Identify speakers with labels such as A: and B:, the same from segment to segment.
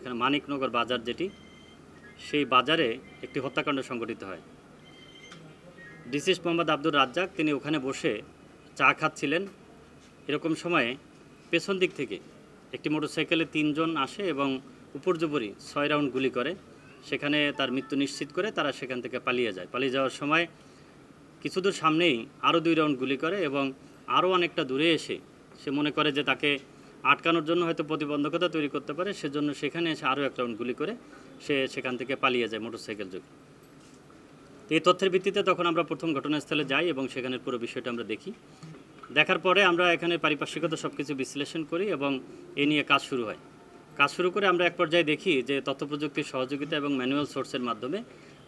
A: এখানে মানিকনগর বাজার যেটি, সেই বাজারে একটি হত্যাকাণ্ড সংঘটিত হয়। ডিসিস মোহাম্মদ আব্দুর রাজ্জাক, তিনি ওখানে বসে চা খাচ্ছিলেন। এরকম সময়ে পেছন দিক থেকে একটি মোটরসাইকেলে তিনজন আসে এবং উপর্যুপরি ছয় রাউন্ড গুলি করে। সেখানে তার মৃত্যু নিশ্চিত করে তারা সেখান থেকে পালিয়ে যায়। পালিয়ে যাওয়ার সময় কিছু দূর সামনেই আরও দুই রাউন্ড গুলি করে এবং আরও অনেকটা দূরে এসে সে মনে করে যে তাকে আটকানোর জন্য হয়তো প্রতিবন্ধকতা তৈরি করতে পারে, সেজন্য সেখানে এসে আরও এক রাউন্ড গুলি করে সে সেখান থেকে পালিয়ে যায় মোটরসাইকেল যোগে। এই তথ্যের ভিত্তিতে তখন আমরা প্রথম ঘটনাস্থলে যাই এবং সেখানের পুরো বিষয়টা আমরা দেখি। দেখার পরে আমরা এখানে পারিপার্শ্বিকতা সব কিছু বিশ্লেষণ করি এবং এ নিয়ে কাজ শুরু হয়। কাজ শুরু করে আমরা এক পর্যায়ে দেখি যে তথ্য প্রযুক্তির সহযোগিতা এবং ম্যানুয়াল সোর্সের মাধ্যমে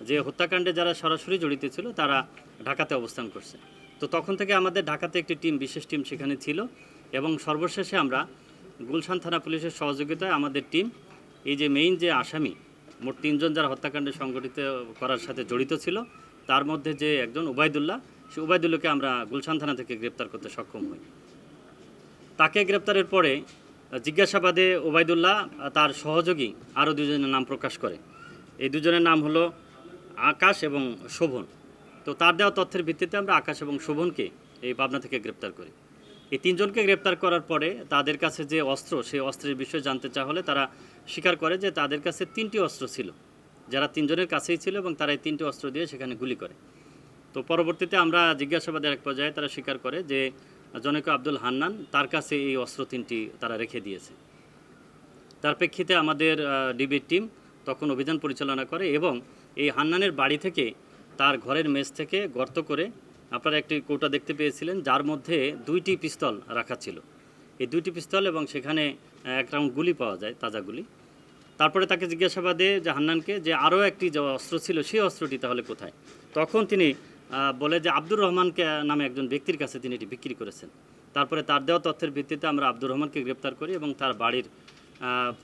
A: যে হত্যাকাণ্ডে যারা সরাসরি জড়িত ছিল, তারা ঢাকাতে অবস্থান করছে। তো তখন থেকে আমাদের ঢাকাতে একটি টিম বিশেষ টিম সেখানে ছিল। এবং সর্বশেষে আমরা গুলশান থানা পুলিশের সহযোগিতায় আমাদের টিম, এই যে মেইন যে আসামি, মোট তিনজন যারা হত্যাকাণ্ডে সংগঠিত করার সাথে জড়িত ছিল, তার মধ্যে যে একজন উবায়দুল্লাহ, সে উবায়দুল্লাহকে আমরা গুলশান থানা থেকে গ্রেপ্তার করতে সক্ষম হই। তাকে গ্রেপ্তারের পরে জিজ্ঞাসাবাদে ওবায়দুল্লাহ তার সহযোগী আরও দুজনের নাম প্রকাশ করে। এই দুজনের নাম হলো আকাশ এবং শোভন। তো তার দেওয়া তথ্যের ভিত্তিতে আমরা আকাশ এবং শোভনকে এই পাবনা থেকে গ্রেপ্তার করি। এই তিনজনকে গ্রেপ্তার করার পরে তাদের কাছে যে অস্ত্র, সেই অস্ত্রের বিষয়ে জানতে চা হলে তারা স্বীকার করে যে তাদের কাছে তিনটি অস্ত্র ছিল। যারা তিনজনের কাছেই ছিল এবং তারা এই তিনটি অস্ত্র দিয়ে সেখানে গুলি করে। তো পরবর্তীতে আমরা জিজ্ঞাসাবাদের এক পর্যায়ে তারা স্বীকার করে যে জনৈক আব্দুল হান্নান তার কাছে এই অস্ত্র তিনটি তারা রেখে দিয়েছে। তার প্রেক্ষিতে আমাদের ডিবির টিম তখন অভিযান পরিচালনা করে এবং এই হান্নানের বাড়ি থেকে তার ঘরের মেজ থেকে গর্ত করে আপনারা একটি কৌটা দেখতে পেয়েছিলেন, যার মধ্যে দুইটি পিস্তল রাখা ছিল। এই দুইটি পিস্তল এবং সেখানে এক রাউন্ড গুলি পাওয়া যায়, তাজা গুলি। তারপরে তাকে জিজ্ঞাসাবাদে যে হান্নানকে যে আরও একটি যে অস্ত্র ছিল, সেই অস্ত্রটি তাহলে কোথায়? তখন তিনি বলে যে আব্দুর রহমানকে নামে একজন ব্যক্তির কাছে তিনি এটি বিক্রি করেছেন। তারপরে তার দেওয়া তথ্যের ভিত্তিতে আমরা আব্দুর রহমানকে গ্রেপ্তার করি এবং তার বাড়ির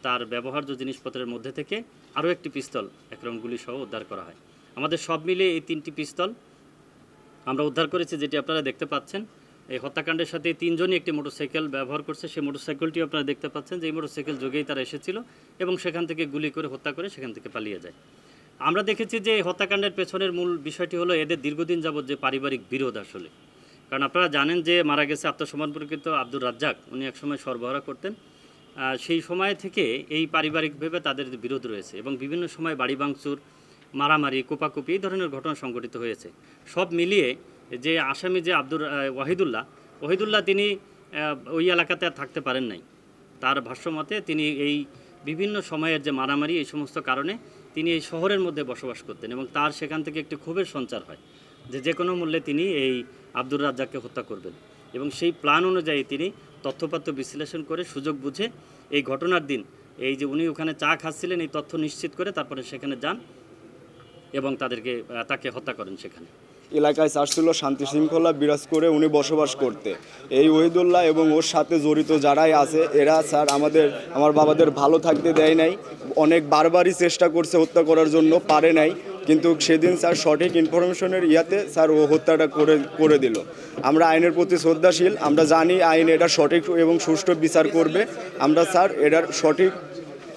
A: তার ব্যবহার্য জিনিসপত্রের মধ্যে থেকে আরও একটি পিস্তল, এক রাউন্ড গুলি সহ উদ্ধার করা হয়। আমাদের সব মিলে এই তিনটি পিস্তল আমরা উদ্ধার করেছি, যেটি আপনারা দেখতে পাচ্ছেন। এই হত্যাকাণ্ডের সাথে তিনজনই একটি মোটরসাইকেল ব্যবহার করছে। সেই মোটরসাইকেলটিও আপনারা দেখতে পাচ্ছেন যে এই মোটরসাইকেল যোগেই তারা এসেছিল এবং সেখান থেকে গুলি করে হত্যা করে সেখান থেকে পালিয়ে যায়। আমরা দেখেছি যে এই হত্যাকাণ্ডের পেছনের মূল বিষয়টি হলো এদের দীর্ঘদিন যাবৎ যে পারিবারিক বিরোধ আসলে। কারণ আপনারা জানেন যে মারা গেছে আত্মসমর্পণকৃত আব্দুর রাজ্জাক। উনি একসময় সরবরাহ করতেন। সেই সময় থেকে এই পারিবারিকভাবে তাদের বিরোধ রয়েছে এবং বিভিন্ন সময় বাড়ি ভাঙচুর মারামারি, কোপাকুপি এই ধরনের ঘটনা সংঘটিত হয়েছে। সব মিলিয়ে যে আসামি যে আব্দুর ওয়াহিদুল্লাহ ওয়াহিদুল্লাহ তিনি ওই এলাকাতে আর থাকতে পারেন নাই। তার ভাষ্যমতে তিনি এই বিভিন্ন সময়ের যে মারামারি, এই সমস্ত কারণে তিনি এই শহরের মধ্যে বসবাস করতেন এবং তার সেখান থেকে একটি ক্ষোভের সঞ্চার হয় যে যে কোনো মূল্যে তিনি এই আব্দুর রাজ্জাককে হত্যা করবেন এবং সেই প্ল্যান অনুযায়ী তিনি তথ্যপাত্র বিশ্লেষণ করে সুযোগ বুঝে এই ঘটনার দিন এই যে উনি ওখানে চা খাচ্ছিলেন এই তথ্য নিশ্চিত করে তারপরে সেখানে যান এবং তাদেরকে তাকে হত্যা করেন সেখানে।
B: এলাকায় চাচ্ছিল শান্তি শৃঙ্খলা বিরাজ করে উনি বসবাস করতে। এই ওহিদুল্লাহ এবং ওর সাথে জড়িত যারাই আছে, এরা স্যার আমাদের, আমার বাবাদের ভালো থাকতে দেয় নাই। অনেক বারবারই চেষ্টা করছে হত্যা করার জন্য, পারে নাই। কিন্তু সেদিন স্যার সঠিক ইনফরমেশনের ইয়াতে স্যার ও হত্যাটা করে করে দিল। আমরা আইনের প্রতি শ্রদ্ধাশীল, আমরা জানি আইন এটা সঠিক এবং সুষ্ঠু বিচার করবে। আমরা স্যার এটার সঠিক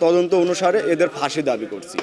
B: তদন্ত অনুসারে এদের ফাঁসি দাবি করছি।